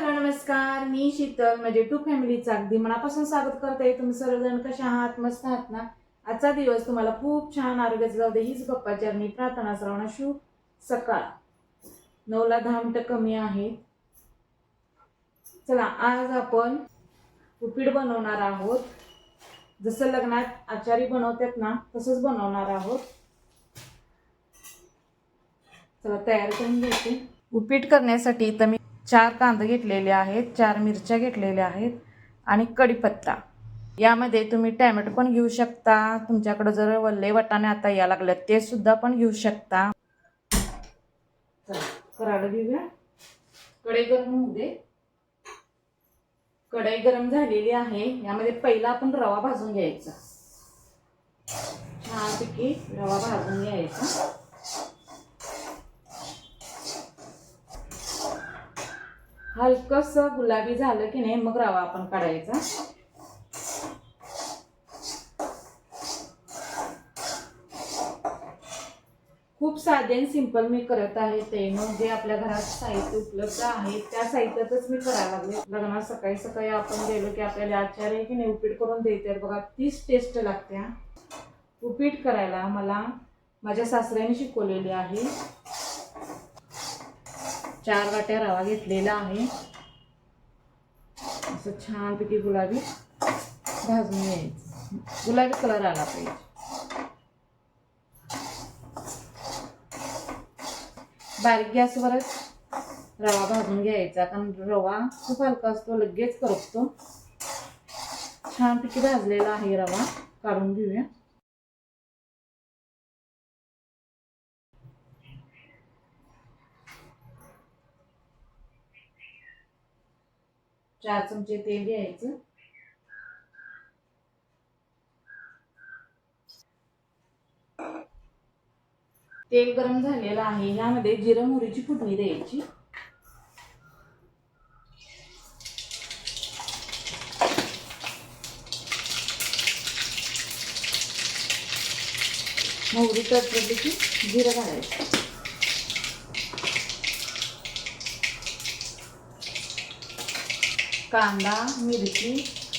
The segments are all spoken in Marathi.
नमस्कार. मी शीतल म्हणजे टू फॅमिलीचा अगदी मनापासून स्वागत करते. तुम्ही सर्वजण कशा आहात? मस्त आहात ना? आजचा दिवस तुम्हाला खूप छान आरोग्याचा जाऊ दे हीच गप्पा चरणी प्रार्थना श्रवण शू सकाळ. नऊला दहा मिनटं कमी आहे चला आज आपण उपीड बनवणार आहोत. जसं लग्नात आचारी बनवतात ना तसंच बनवणार आहोत. चला तयार करून घ्यायचे. उपीट करण्यासाठी तर मी चार कांदे घेतलेले आहेत चार मिरच्या घेतलेल्या आहेत आणि कढीपत्ता. यामध्ये तुम्ही टॅमॅटो पण घेऊ शकता. तुमच्याकडं जर वल्ले वटाणे आता या लागले ते सुद्धा पण घेऊ शकता. करायला घेऊया. कढई गरम होऊ दे. कढई गरम झालेली आहे. यामध्ये पहिला आपण रवा भाजून घ्यायचा. छानपैकी रवा भाजून घ्यायचा. हलकस गुलाबी झालं की नाही मग रवा आपण काढायचा. खूप साधे आणि सिंपल मी करत आहे ते. मग जे आपल्या घरात साहित्य उपलब्ध आहे त्या साहित्यातच मी करायला लागले. लग्नात सकाळी सकाळी आपण गेलो की आपल्याला आचार्य की नाही उपीट करून देते बघा तीच टेस्ट लागते उपीट करायला मला माझ्या सासऱ्याने शिकवलेली आहे. चार वाट्या रवा घेतलेला आहे. असं छानपैकी गुलाबी भाजून घ्यायचं. गुलाबी कलर आला पाहिजे. बारीक गॅसवरच रवा भाजून घ्यायचा कारण रवा खूप हलका असतो लगेच करपतो. छानपैकी भाजलेला आहे रवा काढून घेऊया. चार चमचे तेल घ्यायचं. तेल गरम झालेलं आहे. यामध्ये जिरं मोहरीची फुटणी द्यायची. मोहरी तडतडली की जिरं घालायचं. कांदा मिरची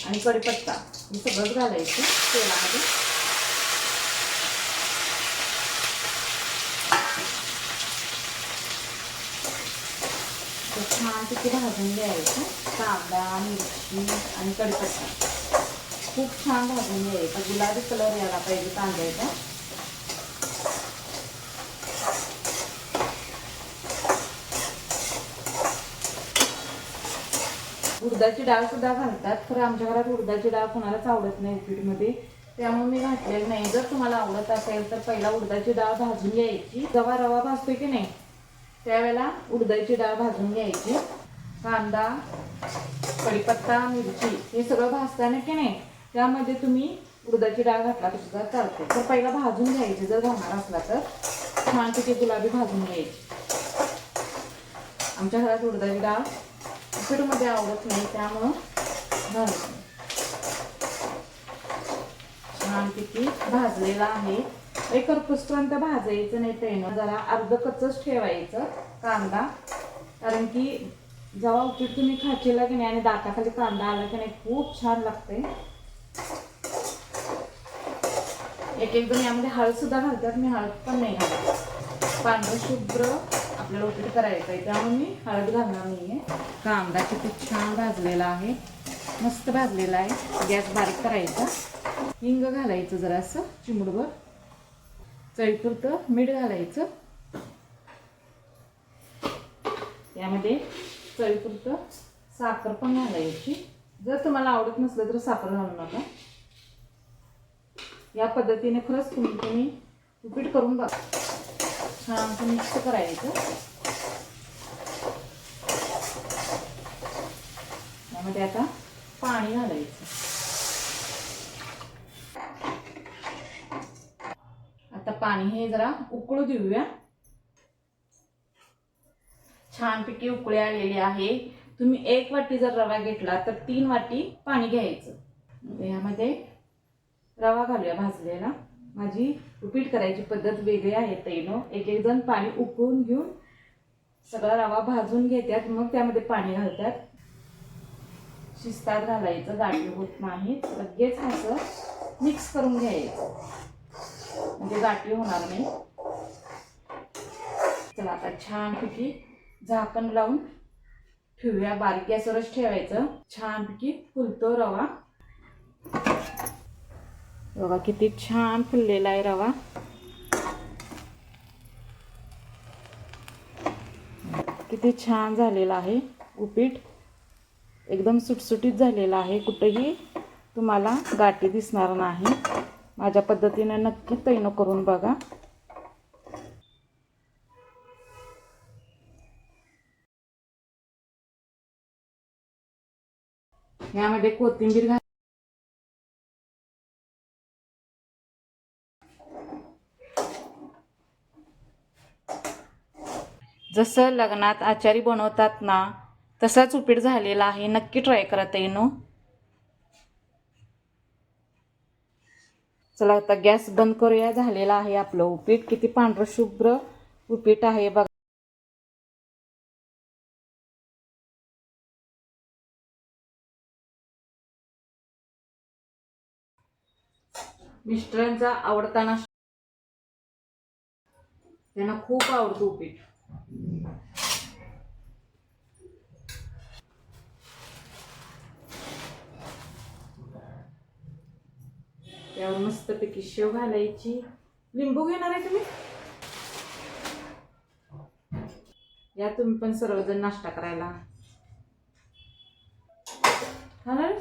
आणि कढीपत्ता हे सगळंच घालायचं तेलामध्ये. छान तिथे भाजून घ्यायचं. कांदा मिरची आणि कढीपत्ता. खूप छान भाजून घ्यायचं. गुलाबी कलर यायला पाहिजे कांद्याचा. उडदाची डाळ सुद्धा घालतात. खरं आमच्या घरात उडदाची डाळ कोणालाच आवडत नाही उपीटमध्ये त्यामुळे मी घातलेली नाही. जर तुम्हाला आवडत असेल तर पहिला उडदाची डाळ भाजून घ्यायची. जेव्हा रवा भाजतोय की नाही? त्यावेळेला उडदाची डाळ भाजून घ्यायची. कांदा कढीपत्ता मिरची हे सगळं भाजताना की नाही त्यामध्ये तुम्ही उडदाची डाळ घातला तर सुद्धा चालते. तर पहिला भाजून घ्यायची. जर घालणार असला तर छानपैकी गुलाबी भाजून घ्यायची. आमच्या घरात उडदाची डाळ उपीटमध्ये आवडत नाही त्यामुळं घालतो छानपैकी भाजलेला आहे. एक करपूसपर्यंत भाजायचं नाही ते जरा अर्ध कच्चच ठेवायचं कांदा. कारण की जेव्हा उपीट तुम्ही खाचेला की नाही आणि दाताखाली कांदा आला की नाही खूप छान लागते एक एक जण यामध्ये हळद सुद्धा घालतात मी हळद पण नाही घालत. पांढरं शुभ्र आपल्याला उपीट करायचं आहे. त्यामुळे मी हळद घालणार नाही आहे कांदा किती छान भाजलेला आहे. मस्त भाजलेला आहे. गॅस बारीक करायचा. हिंग घालायचं जरासं चिमडभर चळीपुरतं मीठ घालायचं. यामध्ये चळीपुरतं साखर पण घालायची. जर तुम्हाला आवडत नसलं तर साखर घालू नका. या पद्धतीने खरंच तुम्ही तुम्ही उपीट करून बघा. छान मिक्स करायचं त्यामध्ये आता पाणी घालायचं. आता पाणी हे जरा उकळू देऊया. छानपैकी उकळी आलेली आहे. तुम्ही एक वाटी जर रवा घेतला तर तीन वाटी पाणी घ्यायचं. यामध्ये रवा घालूया भाजलेला माझी उपीट करायची पद्धत वेगळी आहे तैनो एक एक जण पाणी उकळून घेऊन सगळा रवा भाजून घेतात मग त्यामध्ये पाणी घालतात शिस्तात घालायचं गाठी होत नाही. लगेच असं मिक्स करून घ्यायचं. म्हणजे गाठी होणार नाही. चला आता छानपैकी झाकण लावून ठेवूया. बारीक गॅसवरच ठेवायचं. छानपैकी फुलतो रवा. बघा किती छान फुललेला आहे रवा. किती छान झालेला आहे उपीट. एकदम सुटसुटीत झालेला आहे. कुठेही तुम्हाला गाठी दिसणार नाही. माझ्या पद्धतीने नक्की तैनं करून बघा. यामध्ये कोथिंबीर घाल जसं लग्नात आचारी बनवतात ना तसाच उपीट झालेला आहे. नक्की ट्राय करा येनो चला आता गॅस बंद करूया. झालेला आहे आपलं उपीट. किती पांढरं शुभ्र उपीट आहे बघा. मिस्टरांचा आवडता नाश्ता त्यांना खूप आवडतो उपीट. त्यावर मस्तपैकी शेव घालायची. लिंबू घेणार आहे तुम्ही? या तुम्ही पण सर्वजण नाश्ता करायला. खाणार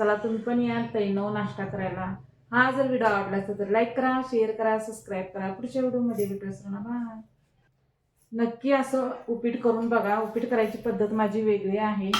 चला तुम्ही पण या तैनव नाश्ता करायला. हा जर व्हिडिओ आवडला असेल तर लाईक करा शेअर करा सबस्क्राईब करा. पुढच्या व्हिडिओमध्ये भेटू असताना बाय नक्की असं उपीट करून बघा. उपीट करायची पद्धत माझी वेगळी आहे.